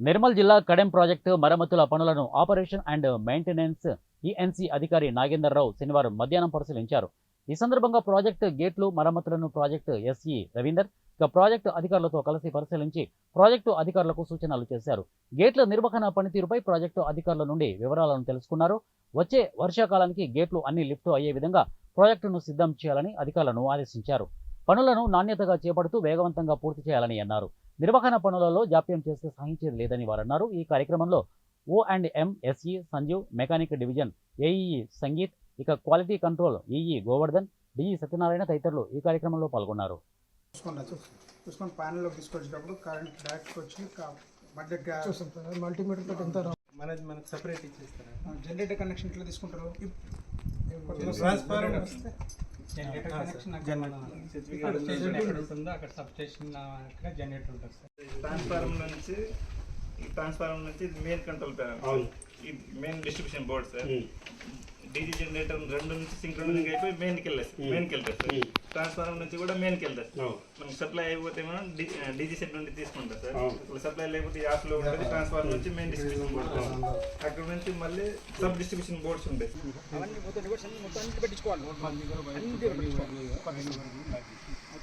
నిర్మల్ జిల్లా కడెం ప్రాజెక్టు మరమ్మతుల పనులను ఆపరేషన్ అండ్ మెయింటెనెన్స్ ఈఎన్సీ అధికారి నాగేందర్ రావు శనివారం మధ్యాహ్నం పరిశీలించారు. ఈ సందర్భంగా ప్రాజెక్టు గేట్లు మరమ్మతులను ప్రాజెక్టు ఎస్ఈ రవీందర్ ఇక ప్రాజెక్టు అధికారులతో కలిసి పరిశీలించి ప్రాజెక్టు అధికారులకు సూచనలు చేశారు. గేట్ల నిర్వహణ పనితీరుపై ప్రాజెక్టు అధికారుల నుండి వివరాలను తెలుసుకున్నారు. వచ్చే వర్షాకాలానికి గేట్లు అన్ని లిఫ్ట్ అయ్యే విధంగా ప్రాజెక్టును సిద్ధం చేయాలని అధికారులను ఆదేశించారు. పనులను నాణ్యతగా చేపడుతూ వేగవంతంగా పూర్తి చేయాలని అన్నారు. నిర్వహణ పనులలో జాప్యం చేస్తే సహించేది లేదని వారన్నారు. ఈ కార్యక్రమంలో O and M SE Sanjeev mechanic division AEE Sangeet ఇక quality control EE Govardhan DE Satyanarayana తదితరులు ఈ కార్యక్రమంలో పాల్గొన్నారు. చూసుకోండి చూసుకొని ప్యానల్లోకి తీసుకొచ్చేటప్పుడు కరెంట్ డైరెక్ట్గా వచ్చి బడ్జెట్ చూస్తాం మల్టీమీటర్ తోటి ఎంత మనది మనకు సపరేట్ ఇచ్చేస్తారా? జనరేటర్ కనెక్షన్ ఇట్లా తీసుకుంటారు. ట్రాన్స్ఫారం జనరేటర్ జనరేటర్ ఉంటుంది సార్. ట్రాన్స్ఫార్మ్ నుంచి ఈ ట్రాన్స్ఫార్మర్ నుంచి మెయిన్ కంట్రోల్ ప్యానల్ ఇది main distribution board sir. DG generator రెండు నుంచి సింక్రోనింగ్ అయిపోయి మెయిన్కి వెళ్ళేది మెయిన్కి వెళ్తారు సార్ ట్రాన్స్ఫార్మర్ నుంచి కూడా మెయిన్కి వెళ్తారు సార్ మనకి సప్లై అయిపోతే మనం డీజీ సెట్ నుండి తీసుకుంటాం సార్. ఇప్పుడు సప్లై లేకపోతే ఈ ఆఫ్లో ఉంటుంది ట్రాన్స్ఫార్మర్ నుంచి మెయిన్ డిస్ట్రిబ్యూషన్ బోర్డ్ అక్కడ నుంచి మళ్ళీ సబ్ డిస్ట్రిబ్యూషన్ బోర్డ్స్ ఉంటాయి అవన్నీ మొత్తం పెట్టించుకోవాలి. పెట్టించుకోవాలి.